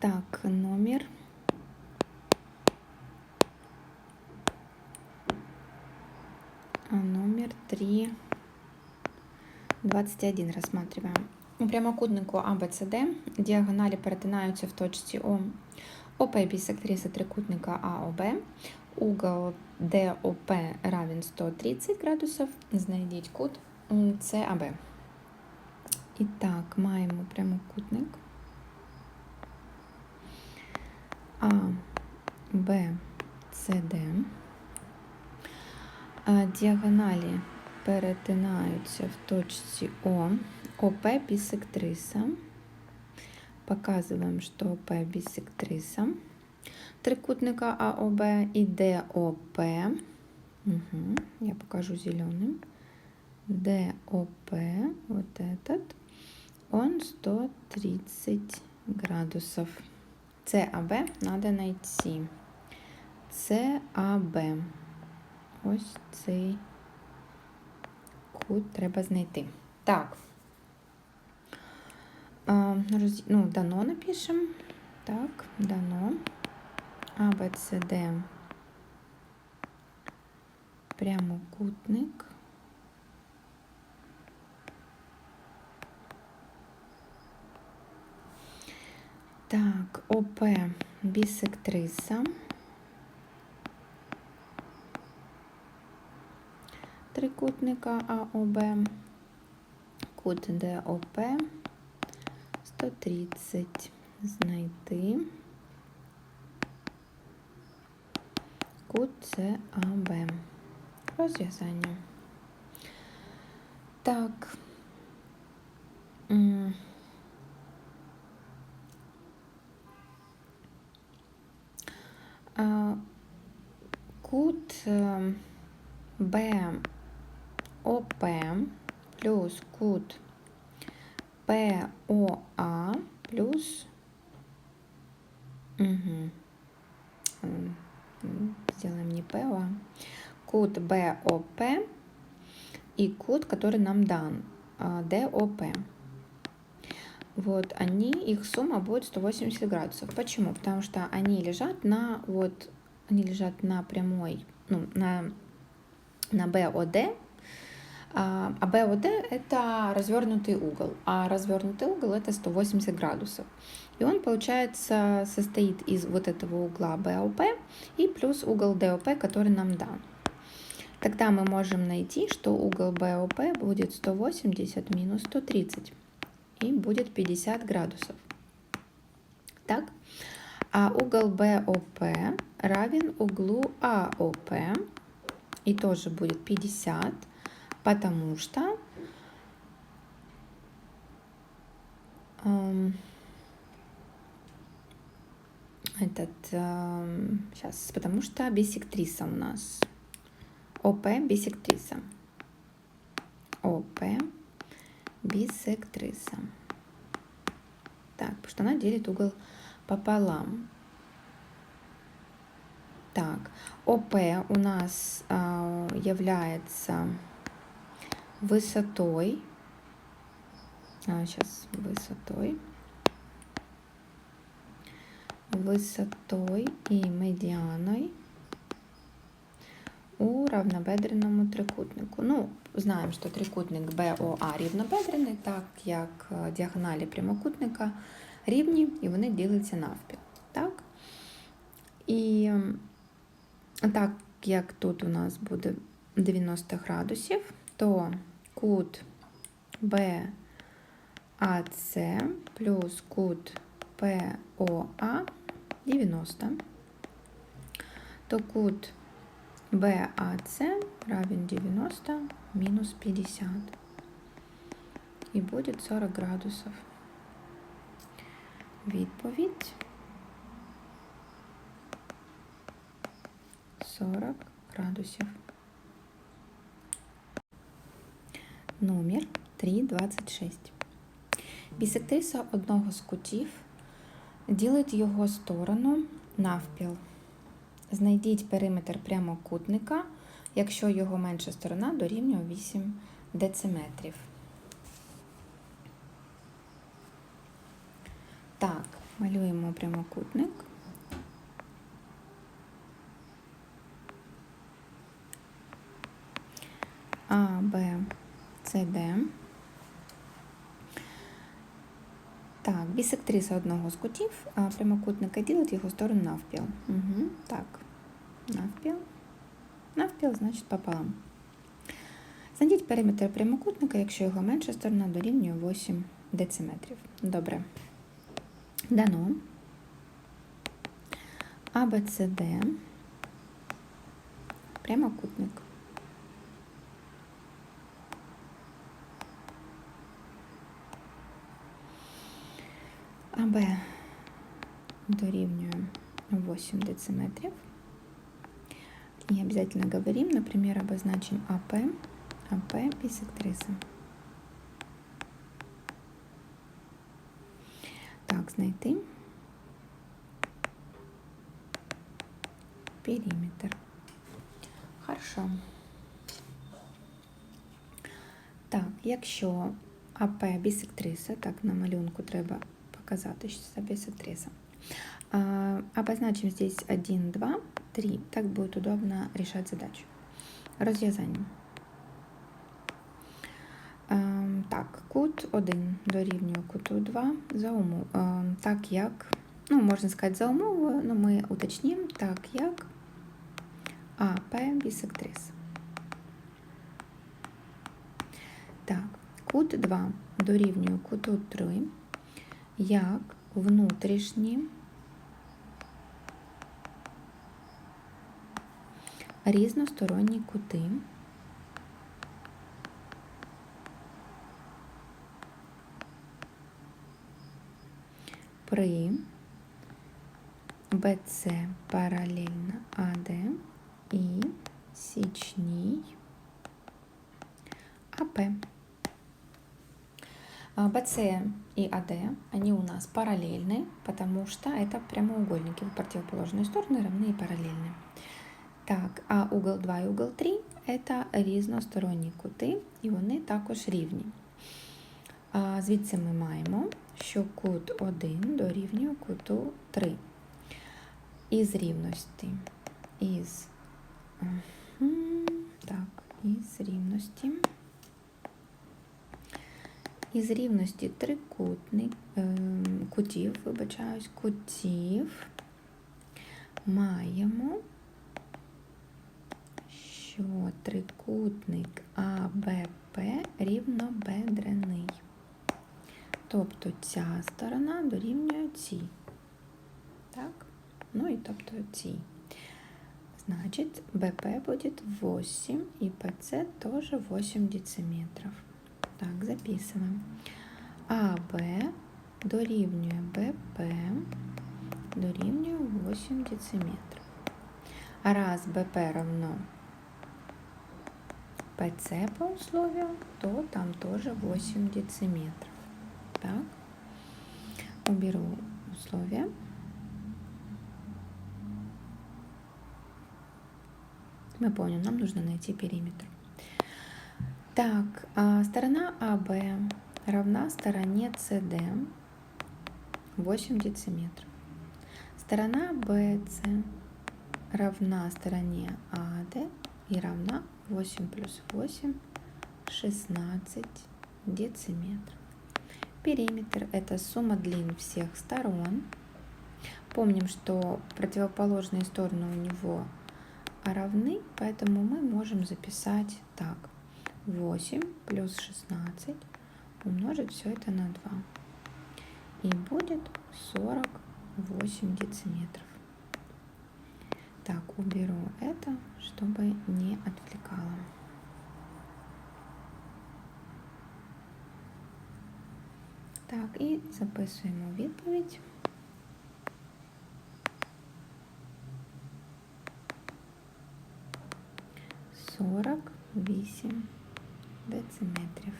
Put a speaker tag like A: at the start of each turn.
A: Так, номер. А номер 3, 21 рассматриваем. У прямокутнику ABCD діагоналі перетинаються в точці О. ОП бісектриса трикутника АОБ. Угол ДОП равен 130 градусів. Знайдіть кут САБ. І так, маємо прямокутник. А, Б, С, Д. А, Діагоналі перетинаються в точці О. ОП бисектриса. Показываем, что ОП бисектриса трикутника АОБ и ДОП. Угу. Я покажу зеленым. ДОП, вот этот, он 130 градусов. САБ надо найти. САБ. Ось цей кут треба знайти. Так. Роз- Ну, дано напишемо. Так, дано. А, Б, С, Д. Прямокутник. Так, ОП бісектриса. Трикутника АОБ. Кут ДОП. 130 знайти. Кут САБ. Розв'язання. Так. Кут е, БОП плюс кут ПОА плюс угу. сделаем не ПОА, кут БОП и кут, который нам дан, а, ДОП. Вот они, их сумма будет 180 градусов. Почему? Потому что они лежат на вот, они лежат на прямой, ну, на, на БОД, а а БОД это развернутый угол, а развернутый угол это 180 градусов. И он, получается, состоит из вот этого угла БОП и плюс угол ДОП, который нам дан. Тогда мы можем найти, что угол БОП будет 180 минус 130 и будет 50 градусов. Так? А угол БОП равен углу АОП и тоже будет 50 потому что эм, этот эм, сейчас, потому что бисектриса у нас ОП бисектриса. ОП бисектриса. Так, потому что она делит угол пополам. Так, ОП у нас э, является высотой, а, сейчас высотой, высотой и медианой у равнобедреному трикутнику. Ну, знаємо, що трикутник БОА рівнобедрений, так як е, діагоналі прямокутника рівні і вони діляться навпіл. Так? І м, так як тут у нас буде 90 градусів, то кут BAC плюс кут POA 90, то кут BAC равен 90 минус 50 и будет 40 градусов. Відповідь 40 градусів. Номер 326. Бісектриса одного з кутів ділить його сторону навпіл. Знайдіть периметр прямокутника, якщо його менша сторона дорівнює 8 дециметрів. Так, Малюємо прямокутник. А, Б, Д. Так, бісектриса одного з кутів а, прямокутника ділить його сторону навпіл. Угу, так, навпіл. Навпіл, значить пополам. Знайдіть периметр прямокутника, якщо його менша сторона дорівнює 8 дециметрів. Добре. Дано. АБЦД. Прямокутник. АБ дорівнює 8 дециметрів. И обязательно говорим, например, обозначим АП, АП бисектриса. Так, знайти периметр. Хорошо. Так, якщо АП бісектриса, так на малюнку треба показати, що це бісектриса. А, обозначим здесь 1, 2, 3. Так будет удобно решать задачу. Розв'язання. Так, кут 1 дорівнює куту 2 за умов. Так як, ну, можна сказати, за умовою, але ми уточнимо, так як АП бісектрис. Так, кут 2 дорівнює куту 3, як внутрішні різносторонні кути. При БЦ паралельно АД и сечней АП. БЦ и АД, они у нас параллельны, потому что это прямоугольники в противоположные стороны равны и параллельны. Так, а угол 2 і угол 3 це різносторонні кути, і вони також рівні. А Звідси ми маємо, що кут 1 дорівнює куту 3. Із рівності. Із так, із рівності. Із рівності трикутник, ем, кутів, вибачаюсь, кутів маємо що трикутник АБП рівнобедрений. Тобто ця сторона дорівнює цій. Так? Ну і тобто цій. Значит, БП будет 8 и ПЦ тоже 8 дециметров. Так, записываем. АБ дорівнює БП дорівнює 8 дециметров. А раз БП равно ПЦ по условию, то там тоже 8 дециметров. Так, уберу условия. Мы поняли, нам нужно найти периметр. Так, а сторона АБ равна стороне СД 8 дециметров. Сторона БС равна стороне АД и равна 8 плюс 8, 16 дециметров. Периметр – это сумма длин всех сторон. Помним, что противоположные стороны у него равны, поэтому мы можем записать так. 8 плюс 16 умножить все это на 2. И будет 48 дециметров. Так, уберу это, чтобы не отвлекало. Так, і записуємо відповідь. Сорок вісім дециметрів.